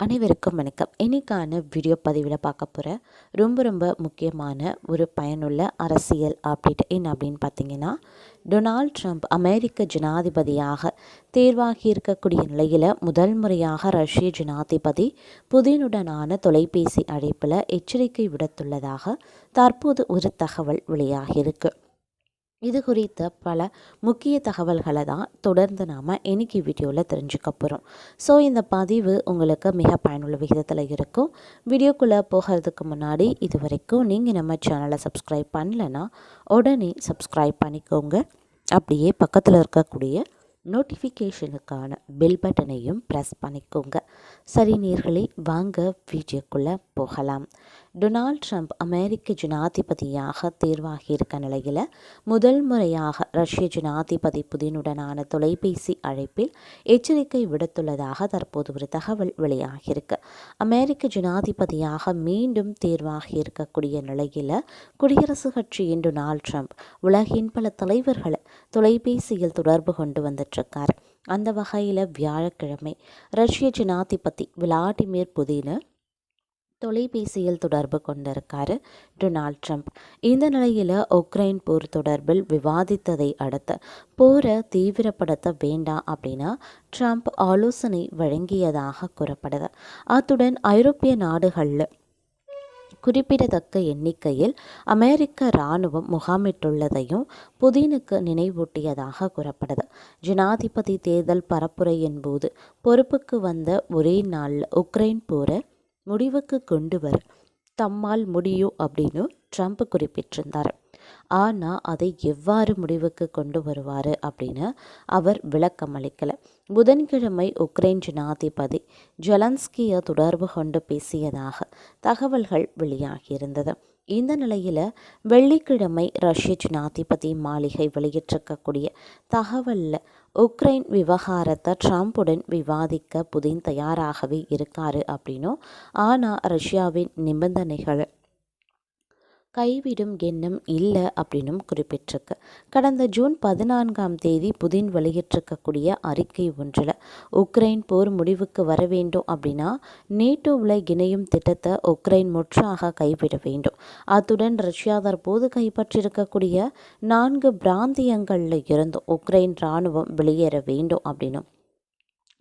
அனைவருக்கும் வணக்கம். இன்றைக்கான வீடியோ பதிவில் பார்க்க போகிற ரொம்ப ரொம்ப முக்கியமான ஒரு பயனுள்ள அரசியல் அப்டேட் என்ன அப்படின்னு பார்த்தீங்கன்னா டொனால்ட் ட்ரம்ப் அமெரிக்க ஜனாதிபதியாக தேர்வாகி இருக்கக்கூடிய நிலையில் முதல் முறையாக ரஷ்ய ஜனாதிபதி புதினுடனான தொலைபேசி அழைப்பில் எச்சரிக்கை விடுத்துள்ளதாக தற்போது ஒரு தகவல் வெளியாகியிருக்கு. இது குறித்த பல முக்கிய தகவல்களை தான் தொடர்ந்து நாம் இன்னைக்கு வீடியோவில் தெரிஞ்சுக்க போகிறோம் ஸோ இந்த பதிவு உங்களுக்கு மிக பயனுள்ள விகிதத்தில் இருக்கும். வீடியோக்குள்ளே போகிறதுக்கு முன்னாடி இது வரைக்கும் நீங்கள் நம்ம சேனலை சப்ஸ்கிரைப் பண்ணலைன்னா உடனே சப்ஸ்கிரைப் பண்ணிக்கோங்க. அப்படியே பக்கத்தில் இருக்கக்கூடிய நோட்டிஃபிகேஷனுக்கான பெல் பட்டனையும் ப்ரெஸ் பண்ணிக்கோங்க. சரி நேர்களே வாங்க வீடியோக்குள்ளே போகலாம். டொனால்ட் ட்ரம்ப் அமெரிக்க ஜனாதிபதியாக தேர்வாகியிருக்க நிலையில் முதல் முறையாக ரஷ்ய ஜனாதிபதி புதினுடனான தொலைபேசி அழைப்பில் எச்சரிக்கை விடுத்துள்ளதாக தற்போது ஒரு தகவல் வெளியாகியிருக்கு. அமெரிக்க ஜனாதிபதியாக மீண்டும் தேர்வாகி இருக்கக்கூடிய நிலையில் குடியரசுக் கட்சியின் டொனால்ட் ட்ரம்ப் உலகின் பல தலைவர்களை தொலைபேசியில் தொடர்பு கொண்டு வந்துட்டுருக்கார். அந்த வகையில் வியாழக்கிழமை ரஷ்ய ஜனாதிபதி விளாடிமிர் புதினு தொலைபேசியில் தொடர்பு கொண்டிருக்காரு டொனால்ட் ட்ரம்ப். இந்த நிலையில் உக்ரைன் போர் தொடர்பில் விவாதித்ததை அடுத்து போரை தீவிரப்படுத்த வேண்டாம் அப்படின்னா ட்ரம்ப் ஆலோசனை வழங்கியதாக கூறப்படுது. அத்துடன் ஐரோப்பிய நாடுகளில் குறிப்பிடத்தக்க எண்ணிக்கையில் அமெரிக்க இராணுவம் முகாமிட்டுள்ளதையும் புதினுக்கு நினைவூட்டியதாக கூறப்படுது. ஜனாதிபதி தேர்தல் பரப்புரையின் போது பொறுப்புக்கு வந்த ஒரே நாளில் உக்ரைன் போரை முடிவுக்கு கொண்டு வர தம்மால் முடியும் அப்படின்னு ட்ரம்ப் குறிப்பிட்டிருந்தார். ஆனால் அதை எவ்வாறு முடிவுக்கு கொண்டு வருவார் அப்படின்னு அவர் விளக்கம் அளிக்கலை. புதன்கிழமை உக்ரைன் ஜனாதிபதி ஜெலன்ஸ்கியை தொடர்பு கொண்டு பேசியதாக தகவல்கள் வெளியாகியிருந்தது. இந்த நிலையில் வெள்ளிக்கிழமை ரஷ்ய ஜனாதிபதி மாளிகை வெளியிட்டிருக்கக்கூடிய தகவலில் உக்ரைன் விவகாரத்தை ட்ரம்ப்புடன் விவாதிக்க புதின் தயாராகவே இருக்காரு அப்படின்னும் ஆனால் ரஷ்யாவின் நிபந்தனைகள் கைவிடும் எண்ணம் இல்லை அப்படின்னும் குறிப்பிட்டிருக்கு. கடந்த ஜூன் பதினான்காம் தேதி புதின் வெளியிட்டிருக்கக்கூடிய அறிக்கை ஒன்றில் உக்ரைன் போர் முடிவுக்கு வர வேண்டும் அப்படின்னா நேட்டோவில் இணையும் திட்டத்தை உக்ரைன் முற்றாக கைவிட வேண்டும். அத்துடன் ரஷ்யா தற்போது கைப்பற்றியிருக்கக்கூடிய நான்கு பிராந்தியங்களில் இருந்தும் உக்ரைன் இராணுவம் வெளியேற வேண்டும் அப்படின்னும்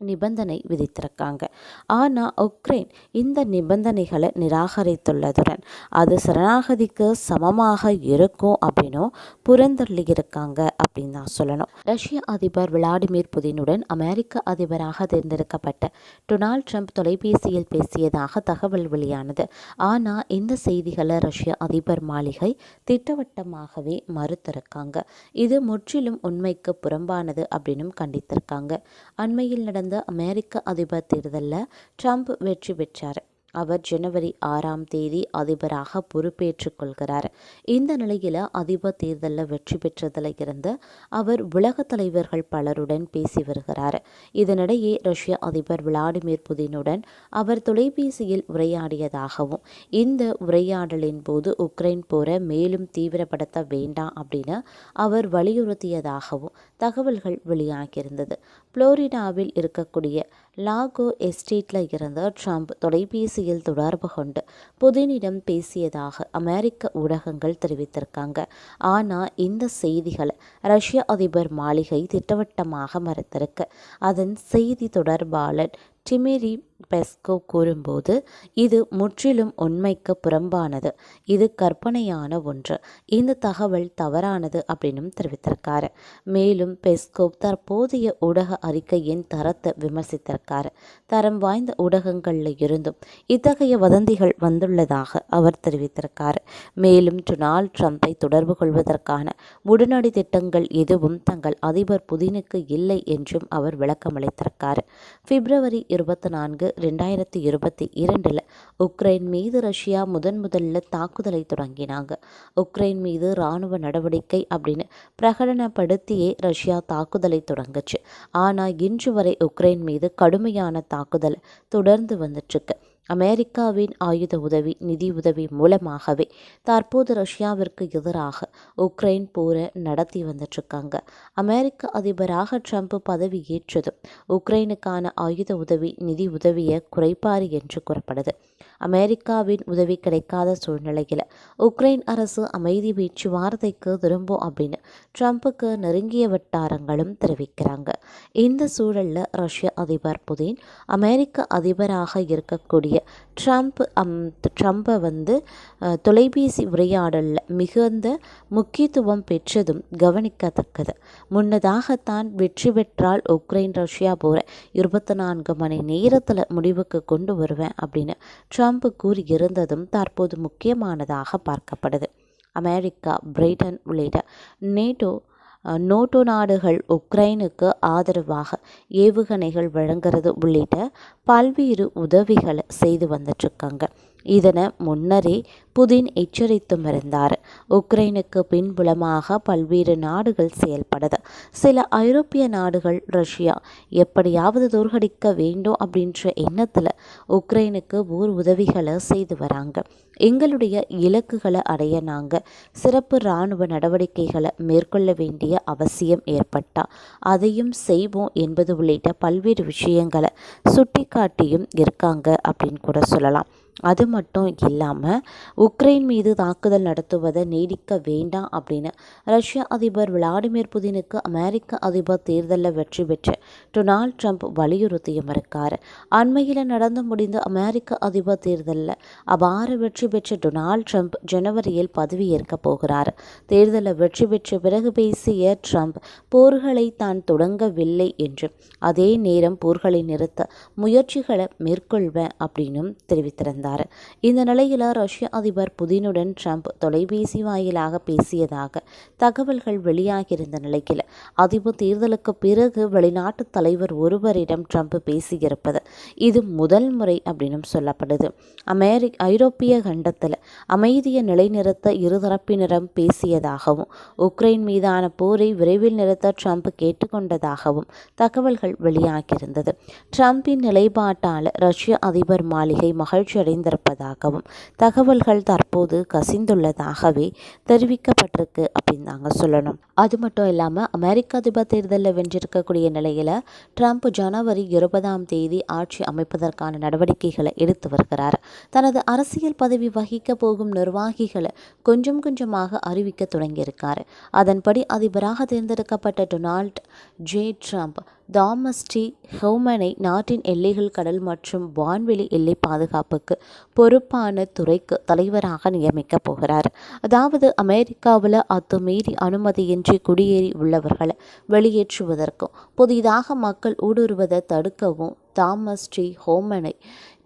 நிபந்தனை விதித்திருக்காங்க. ஆனால் உக்ரைன் இந்த நிபந்தனைகளை நிராகரித்துள்ளதுடன் அது சரணாகதிக்கு சமமாக இருக்கும் அப்படின்னும் புறந்தள்ளி இருக்காங்க அப்படின்னு தான் சொல்லணும். ரஷ்ய அதிபர் விளாடிமிர் புதினுடன் அமெரிக்க அதிபராக தேர்ந்தெடுக்கப்பட்ட டொனால்ட் ட்ரம்ப் தொலைபேசியில் பேசியதாக தகவல் வெளியானது. ஆனால் இந்த செய்திகளை ரஷ்ய அதிபர் மாளிகை திட்டவட்டமாகவே மறுத்திருக்காங்க. இது முற்றிலும் உண்மைக்கு புறம்பானது அப்படின்னும் கண்டித்திருக்காங்க. அண்மையில் நடந்த நடந்த அமெரிக்க அதிபர் தேர்தலில் ட்ரம்ப் வெற்றி பெற்றார். அவர் ஜனவரி ஆறாம் தேதி அதிபராக பொறுப்பேற்றுக் கொள்கிறார். இந்த நிலையில் அதிபர் தேர்தலில் வெற்றி பெற்றதில் இருந்து அவர் உலக தலைவர்கள் பலருடன் பேசி வருகிறார். இதனிடையே ரஷ்ய அதிபர் விளாடிமிர் புதினுடன் அவர் தொலைபேசியில் உரையாடியதாகவும் இந்த உரையாடலின் போது உக்ரைன் போரை மேலும் தீவிரப்படுத்த வேண்டாம் அப்படின்னு அவர் வலியுறுத்தியதாகவும் தகவல்கள் வெளியாகியிருந்தது. புளோரிடாவில் இருக்கக்கூடிய லாகோ எஸ்டேட்டில் இருந்த ட்ரம்ப் தொலைபேசியில் தொடர்பு கொண்டு புதினிடம் பேசியதாக அமெரிக்க ஊடகங்கள் தெரிவித்திருக்காங்க. ஆனால் இந்த செய்திகளை ரஷ்ய அதிபர் மாளிகை திட்டவட்டமாக மறுத்திருக்கு. அதன் செய்தி தொடர்பாளர் டிமிரி பெஸ்கோ கூறும்போது இது முற்றிலும் உண்மைக்கு புறம்பானது. இது கற்பனையான ஒன்று. இந்த தகவல் தவறானது அப்படின்னும் தெரிவித்திருக்காரு. மேலும் பெஸ்கோ தற்போதைய ஊடக அறிக்கையின் தரத்தை விமர்சித்திருக்காரு. தரம் வாய்ந்த ஊடகங்களில் இருந்தும் இத்தகைய வதந்திகள் வந்துள்ளதாக அவர் தெரிவித்திருக்கார். மேலும் டொனால்ட் ட்ரம்ப்பை தொடர்பு கொள்வதற்கான உடனடி திட்டங்கள் எதுவும் தங்கள் அதிபர் புதினுக்கு இல்லை என்றும் அவர் விளக்கமளித்திருக்கார். பிப்ரவரி இருபத்தி நான்கு ரெண்டாயிரத்தி இருபத்தி இரண்டில் உக்ரைன் மீது ரஷ்யா முதன் முதல்ல தாக்குதலை தொடங்கினாங்க. உக்ரைன் மீது இராணுவ நடவடிக்கை அப்படின்னு பிரகடனப்படுத்தியே ரஷ்யா தாக்குதலை தொடங்குச்சு. ஆனால் இன்று வரை உக்ரைன் மீது கடுமையான தாக்குதல் தொடர்ந்து வந்துட்டுருக்கு. அமெரிக்காவின் ஆயுத உதவி நிதி உதவி மூலமாகவே தற்போது ரஷ்யாவிற்கு எதிராக உக்ரைன் போரை நடத்தி வந்துட்டுருக்காங்க. அமெரிக்க அதிபராக ட்ரம்ப் பதவி ஏற்றதும் உக்ரைனுக்கான ஆயுத உதவி நிதி உதவியை குறைப்பார் என்று கூறப்படுது. அமெரிக்காவின் உதவி கிடைக்காத சூழ்நிலையில் உக்ரைன் அரசு அமைதி பேச்சுவார்த்தைக்கு திரும்பும் அப்படின்னு ட்ரம்ப்புக்கு நெருங்கிய வட்டாரங்களும் தெரிவிக்கிறாங்க. இந்த சூழலில் ரஷ்ய அதிபர் புதின் அமெரிக்க அதிபராக இருக்கக்கூடிய ட்ரம்ப் அம் ட்ரம்ப்பை வந்து uh, தொலைபேசி உரையாடலில் மிகுந்த முக்கியத்துவம் பெற்றதும் கவனிக்கத்தக்கது. முன்னதாகத்தான் வெற்றி பெற்றால் உக்ரைன் ரஷ்யா போகிற இருபத்தி நான்கு மணி நேரத்தில் முடிவுக்கு கொண்டு வருவேன் அப்படின்னு ட்ரம்ப் கூறியிருந்ததும் தற்போது முக்கியமானதாக பார்க்கப்படுது. அமெரிக்கா பிரிட்டன் உள்ளிட்ட நேட்டோ நோட்டோ நாடுகள் உக்ரைனுக்கு ஆதரவாக ஏவுகணைகள் வழங்குறது உள்ளிட்ட பல்வேறு உதவிகளை செய்து வந்துட்டுருக்காங்க இதனை முன்னரே புதின் எச்சரித்தும் இருந்தார் உக்ரைனுக்கு பின்புலமாக பல்வேறு நாடுகள் செயல்படுது. சில ஐரோப்பிய நாடுகள் ரஷ்யா எப்படியாவது தோற்கடிக்க வேண்டும் அப்படின்ற எண்ணத்தில் உக்ரைனுக்கு ஊர் உதவிகளை செய்து வராங்க. எங்களுடைய இலக்குகளை அடைய நாங்கள் சிறப்பு இராணுவ நடவடிக்கைகளை மேற்கொள்ள வேண்டிய அவசியம் ஏற்பட்டால் அதையும் செய்வோம் என்பது உள்ளிட்ட பல்வேறு விஷயங்களை சுட்டிக்காட்டியும் இருக்காங்க அப்படின்னு கூட சொல்லலாம். அது மட்டும் இல்லாமல் உக்ரைன் மீது தாக்குதல் நடத்துவதை நீடிக்க வேண்டாம் அப்படின்னு ரஷ்ய அதிபர் விளாடிமிர் புதினுக்கு அமெரிக்க அதிபர் தேர்தலில் வெற்றி பெற்ற டொனால்ட் ட்ரம்ப் வலியுறுத்தியும் இருக்கார் அண்மையில் நடந்து முடிந்த அமெரிக்க அதிபர் தேர்தலில் அபார வெற்றி பெற்ற டொனால்ட் ட்ரம்ப் ஜனவரியில் பதவியேற்க போகிறார். தேர்தலில் வெற்றி பெற்ற பிறகு பேசிய ட்ரம்ப் போர்களை தான் தொடங்கவில்லை என்று. அதே நேரம் போர்களை நிறுத்த முயற்சிகளை மேற்கொள்வேன் அப்படின்னும் தெரிவித்திருந்தார். இருந்தார் இந்த நிலையில் ரஷ்ய அதிபர் புதினுடன் ட்ரம்ப் தொலைபேசி வாயிலாக பேசியதாக தகவல்கள் வெளியாகியிருந்த நிலையில் அதிபர் தேர்தலுக்கு பிறகு வெளிநாட்டு தலைவர் ஒருவரிடம் ட்ரம்ப் பேசியிருப்பது இது முதல் முறை அப்படின்னு சொல்லப்படுது. அமெரி ஐரோப்பிய கண்டத்தில் அமைதியை நிலைநிறுத்த இருதரப்பினரும் பேசியதாகவும் உக்ரைன் மீதான போரை விரைவில் நிறுத்த ட்ரம்ப் கேட்டுக்கொண்டதாகவும் தகவல்கள் வெளியாகியிருந்தது. ட்ரம்பின் நிலைப்பாட்டால் ரஷ்ய அதிபர் மாளிகை மகிழ்ச்சியடைந்து அடைந்திருப்பதாகவும் தகவல்கள் தற்போது கசிந்துள்ளதாகவே தெரிவிக்கப்பட்டிருக்கு அப்படின்னு தாங்க சொல்லணும். அது மட்டும் இல்லாமல் அமெரிக்க அதிபர் தேர்தலில் வென்றிருக்கக்கூடிய நிலையில் ட்ரம்ப் ஜனவரி இருபதாம் தேதி ஆட்சி அமைப்பதற்கான நடவடிக்கைகளை எடுத்து வருகிறார். தனது அரசியல் பதவி வகிக்க போகும் நிர்வாகிகளை கொஞ்சம் கொஞ்சமாக அறிவிக்க தொடங்கியிருக்கார். அதன்படி அதிபராக தேர்ந்தெடுக்கப்பட்ட Donald J. Trump Thomas D ஹோமனை நாட்டின் எல்லைகள் கடல் மற்றும் வான்வெளி எல்லை பாதுகாப்புக்கு பொறுப்பான துறைக்கு தலைவராக நியமிக்கப் போகிறார். அதாவது அமெரிக்காவில் அத்துமீறி அனுமதியின்றி குடியேறி உள்ளவர்களை வெளியேற்றுவதற்கும் புதிதாக மக்கள் ஊடுருவதை தடுக்கவும் தாமஸ் டி ஹோமனை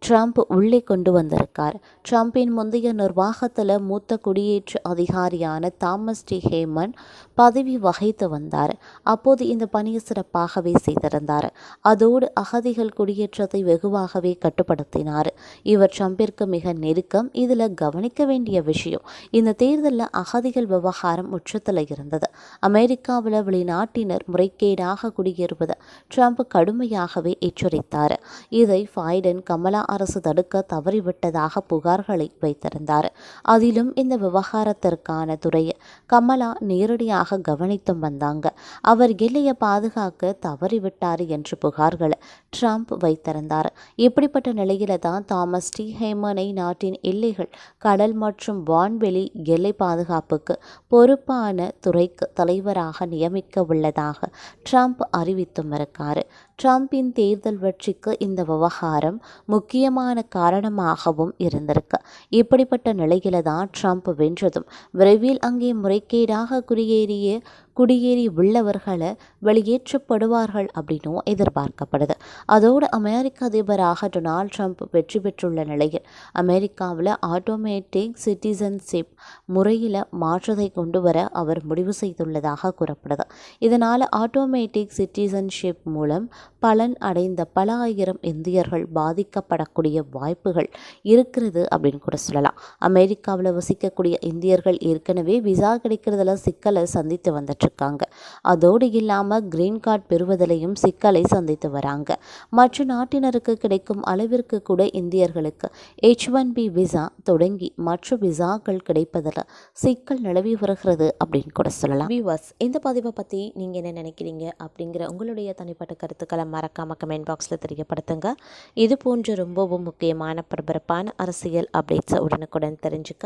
ட்ரம்ப் உள்ளே கொண்டு வந்திருக்கார். ட்ரம்பின் முந்தைய நிர்வாகத்தில் மூத்த குடியேற்ற அதிகாரியான தாமஸ் டி ஹேமன் பதவி வகைத்து வந்தார். அப்போது இந்த பணியை சிறப்பாகவே செய்திருந்தார். அதோடு அகதிகள் குடியேற்றத்தை வெகுவாகவே கட்டுப்படுத்தினார். இவர் ட்ரம்பிற்கு மிக நெருக்கம் இதில் கவனிக்க வேண்டிய விஷயம் இந்த தேர்தலில் அகதிகள் விவகாரம் உச்சத்தில் இருந்தது. அமெரிக்காவில் வெளிநாட்டினர் முறைகேடாக குடியேறுவது ட்ரம்ப் கடுமையாகவே எச்சரித்தார். இதை பைடன் கமலா அரசு தடுக்க தவறிவிட்டதாக புகார்களை வைத்திருந்தார். அதிலும் இந்த விவகாரத்திற்கான துறையை கமலா நேரடியாக கவனித்தும் வந்தாங்க. அவர் எல்லையை பாதுகாக்க தவறிவிட்டார் என்று புகார்களை ட்ரம்ப் வைத்திருந்தார். இப்படிப்பட்ட நிலையில தான் தாமஸ் டி. ஹேமனை நாட்டின் எல்லைகள் கடல் மற்றும் வான்வெளி எல்லை பாதுகாப்புக்கு பொறுப்பான துறைக்கு தலைவராக நியமிக்க உள்ளதாக ட்ரம்ப் அறிவித்தும் இருக்காரு. ட்ரம்பின் தேர்தல் வெற்றிக்கு இந்த விவகாரம் முக்கியமான காரணமாகவும் இருந்திருக்கு. இப்படிப்பட்ட நிலையில தான் ட்ரம்ப் வென்றதும் விரைவில் அங்கே முறைகேடாக குடியேறிய குடியேறி உள்ளவர்களை வெளியேற்றப்படுவார்கள் அப்படின்னும் எதிர்பார்க்கப்படுது. அதோடு அமெரிக்க அதிபராக டொனால்ட் ட்ரம்ப் வெற்றி பெற்றுள்ள நிலையில் அமெரிக்காவில் ஆட்டோமேட்டிக் சிட்டிசன்ஷிப் முறையில் மாற்றத்தை கொண்டு வர அவர் முடிவு செய்துள்ளதாக கூறப்படுது. இதனால் ஆட்டோமேட்டிக் சிட்டிசன்ஷிப் மூலம் பலன் அடைந்த பல ஆயிரம் இந்தியர்கள் பாதிக்கப்படக்கூடிய வாய்ப்புகள் இருக்கிறது அப்படின்னு கூட சொல்லலாம். அமெரிக்காவில் வசிக்கக்கூடிய இந்தியர்கள் ஏற்கனவே விசா கிடைக்கிறதுல சிக்கலை சந்தித்து வந்துட்டு பெற்றிருக்காங்க அதோடு இல்லாமல் கிரீன் கார்டு பெறுவதிலையும் சிக்கலை சந்தித்து வராங்க. மற்ற நாட்டினருக்கு கிடைக்கும் அளவிற்கு கூட இந்தியர்களுக்கு ஹெச் ஒன் பி விசா தொடங்கி மற்ற விசாக்கள் கிடைப்பதில் சிக்கல் நிலவி வருகிறது அப்படின்னு கூட சொல்லலாம். வியூவர்ஸ் இந்த பதிவை பற்றி நீங்கள் என்ன நினைக்கிறீங்க அப்படிங்கிற உங்களுடைய தனிப்பட்ட கருத்துக்களை மறக்காம கமெண்ட் பாக்ஸில் தெரியப்படுத்துங்க. இது போன்ற ரொம்பவும் முக்கியமான பரபரப்பான அரசியல் அப்டேட்ஸை உடனுக்குடன் தெரிஞ்சுக்க